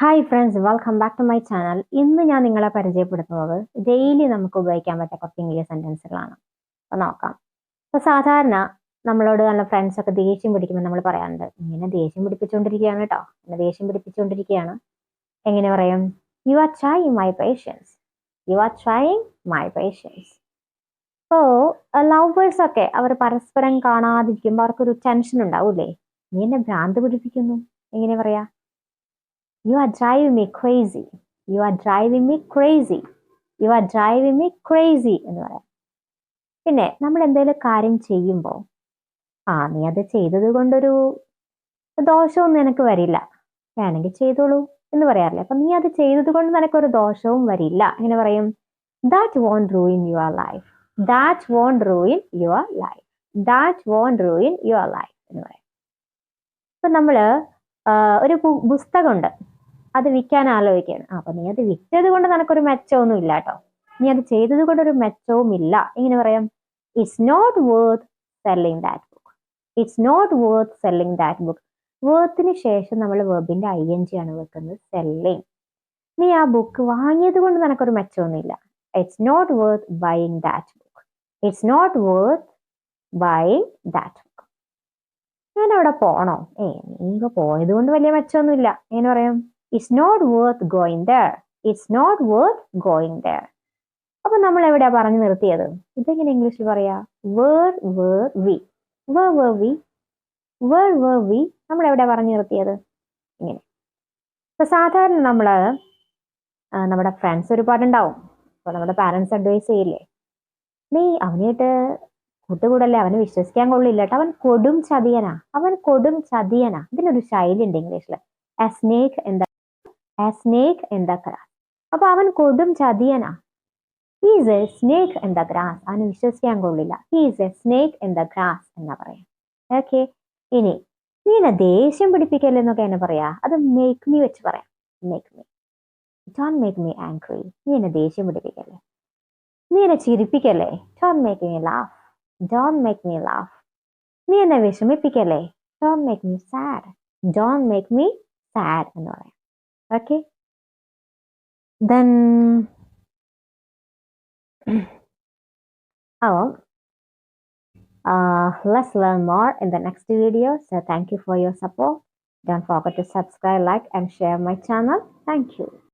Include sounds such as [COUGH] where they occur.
Hi friends welcome back to my channel ഇന്ന് ഞാൻ നിങ്ങളെ പരിചയപ്പെടുത്തുന്നത് ഡെയിലി നമുക്ക് ഉപയോഗിക്കാൻ പറ്റിയ കുറച്ച് ഇംഗ്ലീഷ് സെന്റൻസുകളാണ് അപ്പോൾ നോക്കാം. അപ്പോൾ സാധാരണ നമ്മളോട് നല്ല ഫ്രണ്ട്സ് ഒക്കെ ദേഷ്യം പിടിക്കുമ്പോൾ നമ്മൾ പറയാറുണ്ട് ഇങ്ങനെ ദേഷ്യം പിടിപ്പിച്ചുകൊണ്ടിരിക്കുകയാണ് കേട്ടോ ഇങ്ങനെ ദേഷ്യം പിടിപ്പിച്ചുകൊണ്ടിരിക്കുകയാണ് എങ്ങനെ പറയും? You are trying my patience you are trying my patience അപ്പോൾ ലവേഴ്സ് ഒക്കെ അവർ പരസ്പരം കാണാതിരിക്കുമ്പോൾ അവർക്കൊരു ടെൻഷൻ ഉണ്ടാവൂലേ നീ എന്നെ ഭ്രാന്ത് പിടിപ്പിക്കുന്നു. എങ്ങനെ പറയാ? You are driving me crazy. You are driving me crazy. You are driving me crazy എന്ന് പറയാം. പിന്നെ നമ്മൾ എന്തെങ്കിലും കാര്യം ചെയ്യുമ്പോൾ ആ നീ അത് ചെയ്തത് കൊണ്ടൊരു ദോഷമൊന്നും നിനക്ക് വരില്ല. വേണമെങ്കിൽ ചെയ്തോളൂ എന്ന് പറയാറില്ലേ? അപ്പൊ നീ അത് ചെയ്തത് കൊണ്ട് നിനക്കൊരു ദോഷവും വരില്ല. എങ്ങനെ പറയും that won't ruin your life that won't ruin your life that won't ruin your life എന്ന് പറയാം. ഇപ്പം നമ്മൾ ഒരു പുസ്തകമുണ്ട്. അത് വിൽക്കാൻ ആലോചിക്കുകയാണ്. അപ്പൊ നീ അത് വിറ്റത് കൊണ്ട് നിനക്കൊരു മെച്ചമൊന്നും ഇല്ല കേട്ടോ. നീ അത് ചെയ്തത് കൊണ്ട് ഒരു മെച്ചവും ഇല്ല. എങ്ങനെ പറയാം? It's not worth selling that book it's not worth selling that book വേർത്തിന് ശേഷം നമ്മൾ വെബിന്റെ ഐ എൻ ജി ആണ് വെക്കുന്നത് സെല്ലിങ് നീ ആ ബുക്ക് വാങ്ങിയത് കൊണ്ട് നിനക്കൊരു മെച്ചമൊന്നുമില്ല it's not worth buying that book it's not worth buying that book ഞാൻ അവിടെ പോണോ? ഏ നീ പോയത് കൊണ്ട് വലിയ മെച്ചമൊന്നുമില്ല എങ്ങനെ പറയാം? It's not worth going there it's not worth going there അപ്പൊ നമ്മൾ എവിടെയാ പറഞ്ഞു നിർത്തിയത്? ഇതെങ്ങനെ ഇംഗ്ലീഷിൽ പറയാ? Where where we where where we where where we നമ്മൾ എവിടെ പറഞ്ഞു നിർത്തിയത്? ഇങ്ങനെ. ഇപ്പൊ സാധാരണ നമ്മൾ നമ്മുടെ ഫ്രണ്ട്സ് ഒരുപാടുണ്ടാവും. അപ്പൊ നമ്മുടെ പാരന്റ്സ് അഡ്വൈസ് ചെയ്യില്ലേ? നീ അവനായിട്ട് കൂട്ടുകൂടല്ലേ? അവനെ വിശ്വസിക്കാൻ കൊള്ളില്ല കേട്ടോ അവൻ കൊടും ചതിയനാ. അവൻ കൊടും ചതിയനാ. ഇതിനൊരു ശൈലി ഉണ്ട് ഇംഗ്ലീഷിൽ എ സ്നേക്ക് എന്താ a snake in the grass അപ്പൊ അവൻ കൊടും ചതിയനാ. He's a snake in the grass അവന് വിശ്വസിക്കാൻ കൊള്ളില്ല. He's a snake in the grass എന്നാ പറയാം. ഓക്കെ ഇനി നീ എന്നെ ദേഷ്യം പിടിപ്പിക്കല്ലെന്നൊക്കെ എന്നെ പറയാ. അത് മേക്ക് മീ വെച്ച് പറയാം. Make me don't make me angry നീ എന്നെ ദേഷ്യം പിടിപ്പിക്കല്ലേ. നീ എന്നെ ചിരിപ്പിക്കല്ലേ. Don't make me laugh don't make me laugh നീ എന്നെ വിഷമിപ്പിക്കല്ലേ. Don't make me sad don't make me sad എന്ന് പറയാം. okay. Then [CLEARS THROAT] oh uh, let's learn more in the next video. So thank you for your support. Don't forget to subscribe like and share my channel. Thank you.